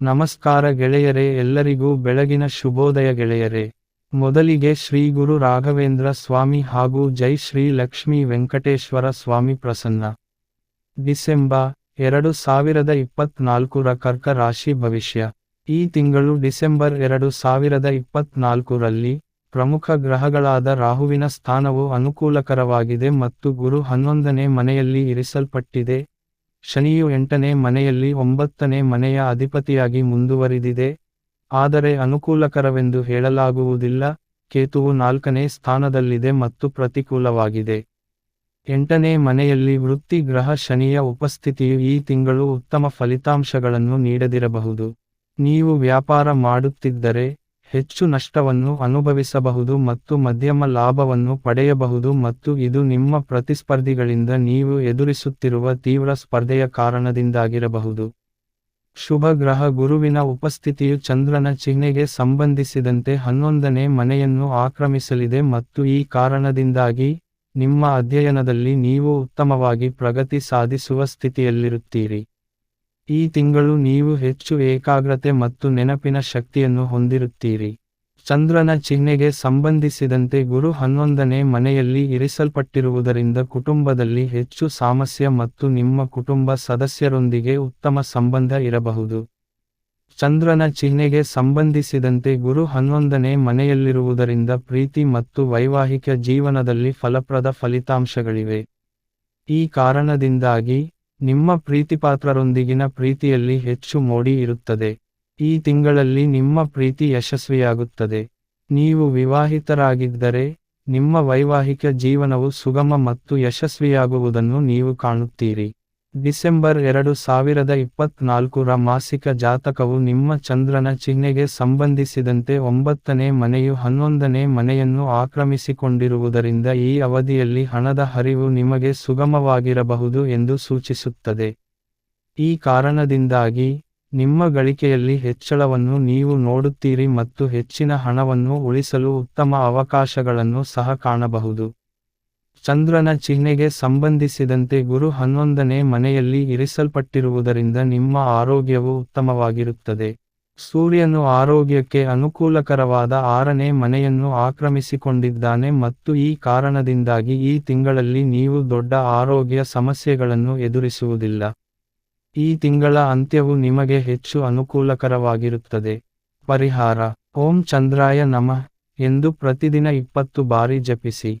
ನಮಸ್ಕಾರ ಗೆಳೆಯರೇ, ಎಲ್ಲರಿಗೂ ಬೆಳಗಿನ ಶುಭೋದಯ ಗೆಳೆಯರೇ. ಮೊದಲಿಗೆ ಶ್ರೀ ಗುರು ರಾಘವೇಂದ್ರ ಸ್ವಾಮಿ ಹಾಗೂ ಜೈ ಶ್ರೀ ಲಕ್ಷ್ಮೀ ವೆಂಕಟೇಶ್ವರ ಸ್ವಾಮಿ ಪ್ರಸನ್ನ. ಡಿಸೆಂಬರ್ ಎರಡು ಸಾವಿರದ ಇಪ್ಪತ್ನಾಲ್ಕರ ಕರ್ಕ ರಾಶಿ ಭವಿಷ್ಯ. ಈ ತಿಂಗಳು ಡಿಸೆಂಬರ್ ಎರಡು ಸಾವಿರದ ಇಪ್ಪತ್ನಾಲ್ಕರಲ್ಲಿ ಪ್ರಮುಖ ಗ್ರಹಗಳಾದ ರಾಹುವಿನ ಸ್ಥಾನವು ಅನುಕೂಲಕರವಾಗಿದೆ ಮತ್ತು ಗುರು ಹನ್ನೊಂದನೇ ಮನೆಯಲ್ಲಿ ಇರಿಸಲ್ಪಟ್ಟಿದೆ. ಶನಿಯು ಎಂಟನೇ ಮನೆಯಲ್ಲಿ ಒಂಬತ್ತನೇ ಮನೆಯ ಅಧಿಪತಿಯಾಗಿ ಮುಂದುವರಿದಿದೆ. ಆದರೆ ಅನುಕೂಲಕರವೆಂದು ಹೇಳಲಾಗುವುದಿಲ್ಲ. ಕೇತುವು ನಾಲ್ಕನೇ ಸ್ಥಾನದಲ್ಲಿದೆ ಮತ್ತು ಪ್ರತಿಕೂಲವಾಗಿದೆ. ಎಂಟನೇ ಮನೆಯಲ್ಲಿ ವೃತ್ತಿ ಗ್ರಹ ಶನಿಯ ಉಪಸ್ಥಿತಿಯು ಈ ತಿಂಗಳು ಉತ್ತಮ ಫಲಿತಾಂಶಗಳನ್ನು ನೀಡದಿರಬಹುದು. ನೀವು ವ್ಯಾಪಾರ ಮಾಡುತ್ತಿದ್ದರೆ ಹೆಚ್ಚು ನಷ್ಟವನ್ನು ಅನುಭವಿಸಬಹುದು ಮತ್ತು ಮಧ್ಯಮ ಲಾಭವನ್ನು ಪಡೆಯಬಹುದು ಮತ್ತು ಇದು ನಿಮ್ಮ ಪ್ರತಿಸ್ಪರ್ಧಿಗಳಿಂದ ನೀವು ಎದುರಿಸುತ್ತಿರುವ ತೀವ್ರ ಸ್ಪರ್ಧೆಯ ಕಾರಣದಿಂದಾಗಿರಬಹುದು. ಶುಭ ಗ್ರಹ ಗುರುವಿನ ಉಪಸ್ಥಿತಿಯು ಚಂದ್ರನ ಚಿಹ್ನೆಗೆ ಸಂಬಂಧಿಸಿದಂತೆ ಹನ್ನೊಂದನೇ ಮನೆಯನ್ನು ಆಕ್ರಮಿಸಲಿದೆ ಮತ್ತು ಈ ಕಾರಣದಿಂದಾಗಿ ನಿಮ್ಮ ಅಧ್ಯಯನದಲ್ಲಿ ನೀವು ಉತ್ತಮವಾಗಿ ಪ್ರಗತಿ ಸಾಧಿಸುವ ಸ್ಥಿತಿಯಲ್ಲಿರುತ್ತೀರಿ. ಈ ತಿಂಗಳು ನೀವು ಹೆಚ್ಚು ಏಕಾಗ್ರತೆ ಮತ್ತು ನೆನಪಿನ ಶಕ್ತಿಯನ್ನು ಹೊಂದಿರುತ್ತೀರಿ. ಚಂದ್ರನ ಚಿಹ್ನೆಗೆ ಸಂಬಂಧಿಸಿದಂತೆ ಗುರು ಹನ್ನೊಂದನೇ ಮನೆಯಲ್ಲಿ ಇರಿಸಲ್ಪಟ್ಟಿರುವುದರಿಂದ ಕುಟುಂಬದಲ್ಲಿ ಹೆಚ್ಚು ಸಾಮಸ್ಯ ಮತ್ತು ನಿಮ್ಮ ಕುಟುಂಬ ಸದಸ್ಯರೊಂದಿಗೆ ಉತ್ತಮ ಸಂಬಂಧ ಇರಬಹುದು. ಚಂದ್ರನ ಚಿಹ್ನೆಗೆ ಸಂಬಂಧಿಸಿದಂತೆ ಗುರು ಹನ್ನೊಂದನೇ ಮನೆಯಲ್ಲಿರುವುದರಿಂದ ಪ್ರೀತಿ ಮತ್ತು ವೈವಾಹಿಕ ಜೀವನದಲ್ಲಿ ಫಲಪ್ರದ ಫಲಿತಾಂಶಗಳಿವೆ. ಈ ಕಾರಣದಿಂದಾಗಿ ನಿಮ್ಮ ಪ್ರೀತಿಪಾತ್ರರೊಂದಿಗಿನ ಪ್ರೀತಿಯಲ್ಲಿ ಹೆಚ್ಚು ಮೋಡಿ ಇರುತ್ತದೆ. ಈ ತಿಂಗಳಲ್ಲಿ ನಿಮ್ಮ ಪ್ರೀತಿ ಯಶಸ್ವಿಯಾಗುತ್ತದೆ. ನೀವು ವಿವಾಹಿತರಾಗಿದ್ದರೆ, ನಿಮ್ಮ ವೈವಾಹಿಕ ಜೀವನವು ಸುಗಮ ಮತ್ತು ಯಶಸ್ವಿಯಾಗುವುದನ್ನು ನೀವು ಕಾಣುತ್ತೀರಿ. ಡಿಸೆಂಬರ್ ಎರಡು ಸಾವಿರದ ಇಪ್ಪತ್ನಾಲ್ಕರ ಮಾಸಿಕ ಜಾತಕವು ನಿಮ್ಮ ಚಂದ್ರನ ಚಿಹ್ನೆಗೆ ಸಂಬಂಧಿಸಿದಂತೆ ಒಂಬತ್ತನೇ ಮನೆಯು ಹನ್ನೊಂದನೇ ಮನೆಯನ್ನು ಆಕ್ರಮಿಸಿಕೊಂಡಿರುವುದರಿಂದ ಈ ಅವಧಿಯಲ್ಲಿ ಹಣದ ಹರಿವು ನಿಮಗೆ ಸುಗಮವಾಗಿರಬಹುದು ಎಂದು ಸೂಚಿಸುತ್ತದೆ. ಈ ಕಾರಣದಿಂದಾಗಿ ನಿಮ್ಮ ಗಳಿಕೆಯಲ್ಲಿ ಹೆಚ್ಚಳವನ್ನು ನೀವು ನೋಡುತ್ತೀರಿ ಮತ್ತು ಹೆಚ್ಚಿನ ಹಣವನ್ನು ಉಳಿಸಲು ಉತ್ತಮ ಅವಕಾಶಗಳನ್ನು ಸಹ ಕಾಣಬಹುದು. ಚಂದ್ರನ ಚಿಹ್ನೆಗೆ ಸಂಬಂಧಿಸಿದಂತೆ ಗುರು ಹನ್ನೊಂದನೇ ಮನೆಯಲ್ಲಿ ಇರಿಸಲ್ಪಟ್ಟಿರುವುದರಿಂದ ನಿಮ್ಮ ಆರೋಗ್ಯವು ಉತ್ತಮವಾಗಿರುತ್ತದೆ. ಸೂರ್ಯನು ಆರೋಗ್ಯಕ್ಕೆ ಅನುಕೂಲಕರವಾದ ಆರನೇ ಮನೆಯನ್ನು ಆಕ್ರಮಿಸಿಕೊಂಡಿದ್ದಾನೆ ಮತ್ತು ಈ ಕಾರಣದಿಂದಾಗಿ ಈ ತಿಂಗಳಲ್ಲಿ ನೀವು ದೊಡ್ಡ ಆರೋಗ್ಯ ಸಮಸ್ಯೆಗಳನ್ನು ಎದುರಿಸುವುದಿಲ್ಲ. ಈ ತಿಂಗಳ ಅಂತ್ಯವು ನಿಮಗೆ ಹೆಚ್ಚು ಅನುಕೂಲಕರವಾಗಿರುತ್ತದೆ. ಪರಿಹಾರ. ಓಂ ಚಂದ್ರಾಯ ನಮಃ ಎಂದು ಪ್ರತಿದಿನ ಇಪ್ಪತ್ತು ಬಾರಿ ಜಪಿಸಿ.